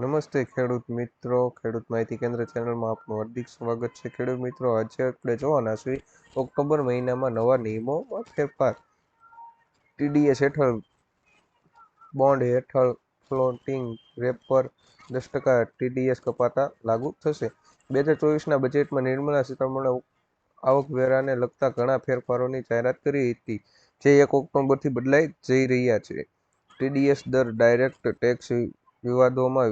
નમસ્તે ખેડૂત મિત્રો. ખેડૂત માહિતી કેન્દ્ર ચેનલમાં આપનું હાર્દિક સ્વાગત છે. ખેડૂત મિત્રો, આજે આપણે જોવાના છીએ ઓક્ટોબર મહિનામાં નવા નિયમોમાં ફેરફાર ટીડીએસ હેઠળ, બોન્ડ હેઠળ ફ્લોટિંગ રેપર દસ ટકા ટીડીએસ કપાતા લાગુ થશે. બે હજાર ચોવીસના બજેટમાં નિર્મલા સીતારમણે આવકવેરાને લગતા ઘણા ફેરફારોની જાહેરાત કરી હતી, જે એક ઓક્ટોબરથી બદલાઈ જઈ રહ્યા છે. ટીડીએસ દર ડાયરેક્ટ ટેક્સ વિવાદોમાં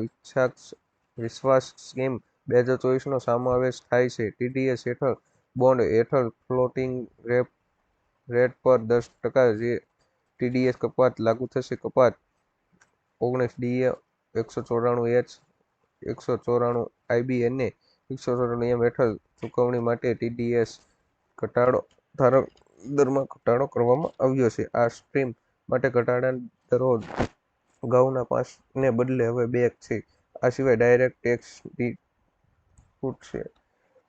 વિશ્વાસ સ્કીમ બે હજાર ચોવીસનો સમાવેશ થાય છે. ટીડીએસ હેઠળ બોન્ડ હેઠળ ફ્લોટિંગ રેપ, રેટ પર દસ ટકા જે ટીડીએસ કપાત લાગુ થશે. કપાત ઓગણીસ ડીએ એકસો ચોરાણું એચ, એકસો ચોરાણું આઈબી એકસો ચોરાણું એમ હેઠળ ચૂકવણી માટે ટીડીએસ ઘટાડો ધારક દરમાં ઘટાડો કરવામાં આવ્યો છે. આ સ્ટ્રીમ માટે ઘટાડાના દરો અગાઉના પાંચને બદલે હવે બે છે. આ સિવાય ડાયરેક્ટ ટેક્સ છૂટશે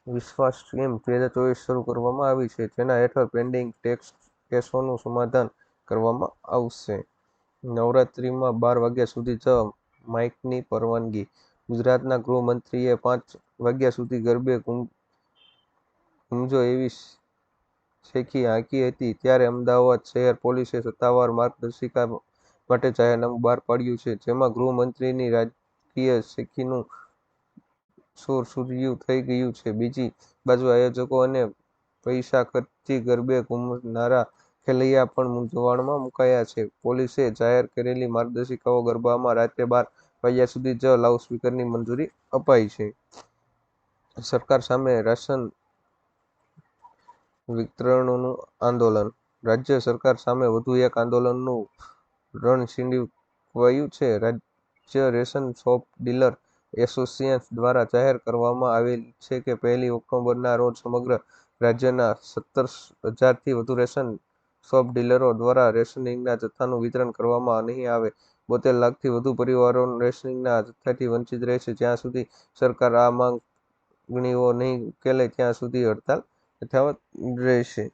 વિશ્વાસ સ્કીમ બે હજાર ચોવીસ શરૂ કરવામાં આવી છે. જેના હેઠળ પેન્ડિંગ ટેક્સ કેસોનું સમાધાન કરવામાં આવશે. નવરાત્રિમાં બાર વાગ્યા સુધી જ માઇકની પરવાનગી. ગુજરાતના ગૃહમંત્રીએ પાંચ વાગ્યા સુધી ગરબે ગુંજો એવી શેખી હાંકી હતી. ત્યારે અમદાવાદ શહેર પોલીસે સત્તાવાર માર્ગદર્શિકા માટે જાહેરનામું બહાર પાડ્યું છે, જેમાં ગૃહમંત્રીની રાજકીય શેખીનું સૂર સૂર્યું થઈ ગયું છે. બીજી બાજુ આયોજકો અને પૈસા ખર્ચી ગરબે ઘૂમનારા ખેલૈયા પણ મૂંઝવણમાં મુકાયા છે. પોલીસે જાહેર કરેલી માર્ગદર્શિકાઓ ગરબામાં રાત્રે બાર વાગ્યા સુધી જ લાઉડસ્પીકરની મંજૂરી અપાઈ છે. સરકાર સામે રાશન વિતરણનું આંદોલન. રાજ્ય સરકાર સામે વધુ એક આંદોલનનું રણ છીનવાયું છે, રાજ્ય રેશન શોપ ડીલર એસોસિએશન દ્વારા જાહેર કરવામાં આવેલ છે કે પહેલી ઓક્ટોબરના રોજ સમગ્ર રાજ્યના સત્તર હજારથી વધુ રેશન શોપ ડીલરો દ્વારા રેશનિંગના જથ્થાનું વિતરણ કરવામાં નહીં આવે. બોતેર લાખથી વધુ પરિવારો રેશનિંગના જથ્થાથી વંચિત રહેશે જ્યાં સુધી સરકાર આ માંગણીઓ નહીં ઉકેલે, ત્યાં સુધી હડતાલ યથાવત રહેશે.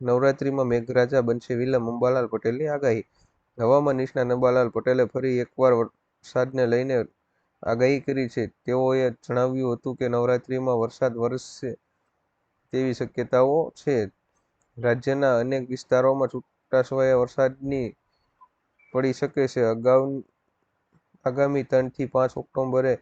નવરાત્રિમાં મેઘરાજા બનશે. વિલમ અંબાલાલ પટેલની આગાહી. હવામાન નિષ્ણાત નબાલાલ પટેલે ફરી એકવાર વરસાદને લઈને આગાહી કરી છે. તેઓએ જણાવ્યું હતું કે નવરાત્રિમાં વરસાદ વરસશે તેવી શક્યતાઓ છે. રાજ્યના અનેક વિસ્તારોમાં છૂટાછવાયા વરસાદની પડી શકે છે. અગાઉ આગામી ત્રણથી પાંચ ઓક્ટોબરે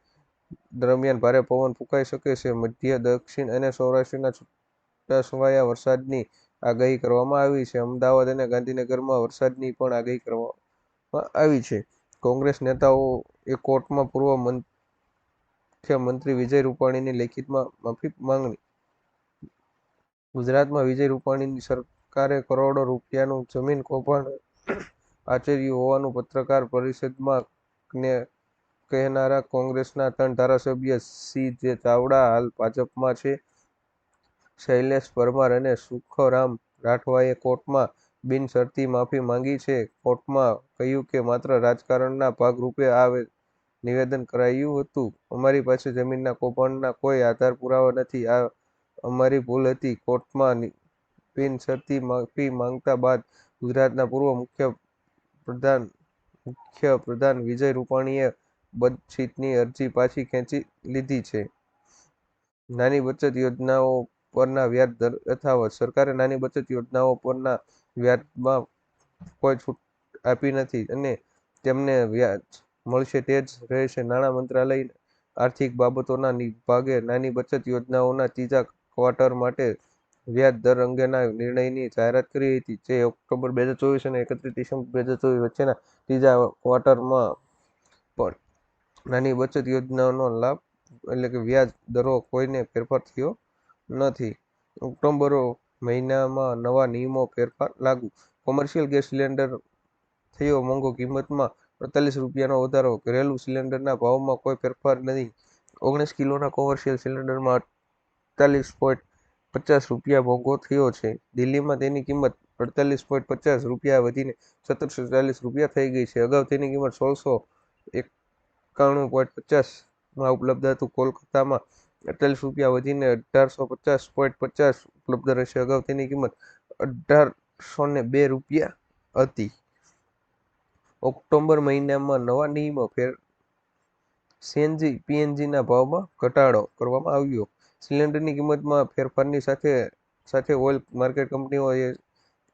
દરમિયાન ભારે પવન ફૂંકાઈ શકે છે. મધ્ય, દક્ષિણ અને સૌરાષ્ટ્રના છૂટાછવાયા વરસાદની આગાહી કરવામાં આવી છે. અમદાવાદ અને ગાંધીનગરમાં વરસાદની પણ આગાહી કરવામાં આવી છે. કોંગ્રેસ નેતાઓએ કોર્ટમાં પૂર્વ મુખ્યમંત્રી વિજય રૂપાણીની લેખિતમાં માફી માંગણી ગુજરાતમાં વિજય રૂપાણીની સરકારે કરોડો રૂપિયાનું જમીન કૌભાંડ આચર્યું હોવાનું પત્રકાર પરિષદમાં કહેનારા કોંગ્રેસના ત્રણ ધારાસભ્ય સી. જે. ચાવડા હાલ ભાજપમાં છે. શૈલેષ પરમાર અને સુખરામ રાઠવાએ કોર્ટમાં બિનશરતી માફી માંગી છે. કોર્ટમાં કહ્યું કે માત્ર રાજકારણના ભાગરૂપે આ નિવેદન કરાયું હતું. અમારી પાસે જમીનના કૌભાંડના કોઈ આધાર પુરાવા નથી. આ અમારી ભૂલ હતી. કોર્ટમાં બિનશરતી માફી માંગતા બાદ ગુજરાતના પૂર્વ મુખ્ય પ્રધાન મુખ્ય પ્રધાન વિજય રૂપાણીએ બદશીતની અરજી પાછી ખેંચી લીધી છે. નાની બચત યોજનાઓ પરના વ્યાજ દર યથાવત. સરકારે નાની બચત યોજનાઓ પરના વ્યાજમાં કોઈ છૂટ આપી નથી અને તેમને વ્યાજ મળશે તે જ રહેશે. નાણાં મંત્રાલય આર્થિક બાબતોના વિભાગે નાની બચત યોજનાઓના ત્રીજા ક્વાર્ટર માટે વ્યાજ દર અંગેના નિર્ણયની જાહેરાત કરી હતી, જે ઓક્ટોબર બે હજાર ચોવીસ અને એકત્રીસ ડિસેમ્બર બે હજાર ચોવીસ વચ્ચેના ત્રીજા ક્વાર્ટરમાં પણ નાની બચત યોજનાઓનો લાભ એટલે કે વ્યાજ દરો કોઈને ફેરફાર થયો નથી. ઓક્ટોબર મહિનામાં નવા નિયમો ફેરફાર લાગુ. કોમર્શિયલ ગેસ સિલિન્ડર થયો, મોંઘો કિંમતમાં અડતાલીસ રૂપિયાનો વધારો. ઘરેલું સિલિન્ડરના ભાવમાં કોઈ ફેરફાર નથી ઓગણીસ કિલોના કોમર્શિયલ સિલિન્ડરમાં અડતાલીસ પોઈન્ટ પચાસ રૂપિયા મોંઘો થયો છે. દિલ્હીમાં તેની કિંમત અડતાલીસ પોઈન્ટ પચાસ રૂપિયા વધીને સત્તરસો ચાલીસ રૂપિયા થઈ ગઈ છે. અગાઉ તેની કિંમત સોળસો એકાણું પોઈન્ટ પચાસમાં ઉપલબ્ધ હતું. કોલકાતામાં અડતાલીસ રૂપિયા વધીને અઢારસો પચાસ પોઈન્ટ પચાસ ઉપલબ્ધ રહેશે અગાઉ તેની કિંમત અઢારસો ને બે રૂપિયા હતી. ઓક્ટોબર મહિનામાં નવા નિયમો ફેર સીએનજી પીએનજીના ભાવમાં ઘટાડો કરવામાં આવ્યો. સિલિન્ડરની કિંમતમાં ફેરફારની સાથે સાથે ઓઇલ માર્કેટ કંપનીઓએ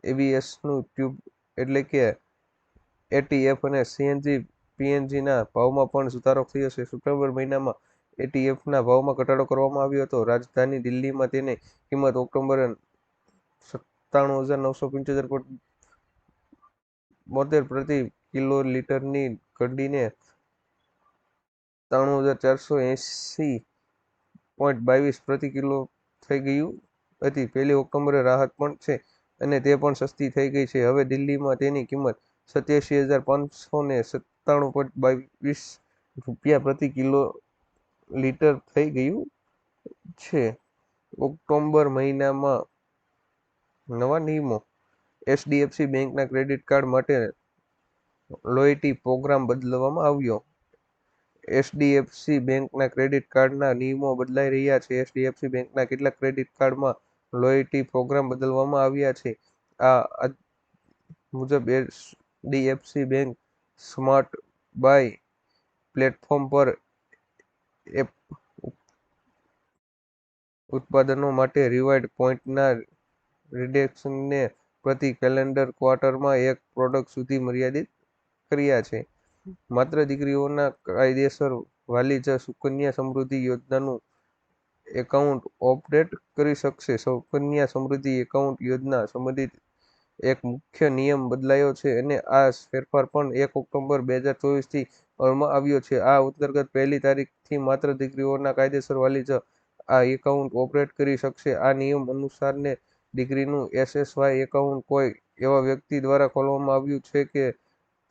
એબીએસનું ટ્યુબ એટલે કે એટીએફ અને સીએનજી પીએનજીના ભાવમાં પણ સુધારો થયો છે. સપ્ટેમ્બર મહિનામાં એટીએફના ભાવમાં ઘટાડો કરવામાં આવ્યો હતો. રાજધાની દિલ્હીમાં તેની કિંમત ઓક્ટોબર સત્તાણું હજાર નવસો પંચોતેર બોતેર પ્રતિ કિલો લીટરની ઘટીને ત્રાણું હજાર ચારસો એંસી પોઈન્ટ બાવીસ પ્રતિ કિલો થઈ ગયું હતી. પહેલી ઓક્ટોબરે રાહત પણ છે અને તે પણ સસ્તી થઈ ગઈ છે. હવે દિલ્હીમાં તેની કિંમત સત્યાસી હજાર પાંચસો ને સત્તાણું પોઈન્ટ બાવીસ રૂપિયા પ્રતિ કિલો લીટર થઈ ગયું છે. ઓક્ટોબર મહિનામાં નવા નિયમો. એચડીએફસી બેંકના ક્રેડિટ કાર્ડ માટે લોયટી પ્રોગ્રામ બદલવામાં આવ્યો. એચડીએફસી બેંકના ક્રેડિટ કાર્ડના નિયમો બદલાઈ રહ્યા છે. એચડીએફસી બેંકના કેટલાક ક્રેડિટ કાર્ડમાં લોયટી પ્રોગ્રામ બદલવામાં આવ્યા છે. આ મુજબ HDFC bank smart buy platform પર ઉત્પાદનો માટે રિવાઇડ પોઈન્ટના રિડેક્શનને પ્રતિ કેલેન્ડર ક્વાર્ટરમાં એક પ્રોડક્ટ સુધી મર્યાદિત કર્યા છે. માત્ર દીકરીઓના કાયદેસર વાલી જ સુકન્યા સમૃદ્ધિ યોજનાનું એકાઉન્ટ ઓપરેટ કરી શકશે. સુકન્યા સમૃદ્ધિ એકાઉન્ટ યોજના સંબંધિત એક મુખ્ય નિયમ બદલાયો છે અને આ ફેરફાર પણ એક ઓક્ટોબર બે હજાર ચોવીસથી અમલમાં આવ્યો છે. આ અંતર્ગત પહેલી તારીખથી માત્ર દીકરીઓના કાયદેસર વાલી જ આ એકાઉન્ટ ઓપરેટ કરી શકશે. આ નિયમ અનુસારને દીકરીનું એસએસવાય એકાઉન્ટ કોઈ એવા વ્યક્તિ દ્વારા ખોલવામાં આવ્યું છે કે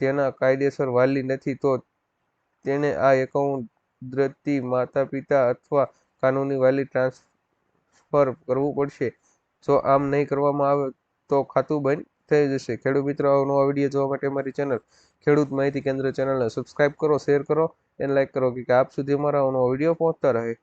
તેના કાયદેસર વાલી નથી, તો તેણે આ એકાઉન્ટ કુદરતી માતાપિતા અથવા કાનૂની વાલી ટ્રાન્સફર કરવું પડશે. જો આમ નહીં કરવામાં આવે તો ખાતું બંધ થઈ જશે. ખેડૂત મિત્રો નવા વીડિયો જોવા માટે અમારી ચેનલ ખેડૂત માહિતી કેન્દ્ર ચેનલને સબસ્ક્રાઇબ કરો શેર કરો અને લાઇક કરો, કે આપ સુધી અમારા નવો વીડિયો પહોંચતા રહે.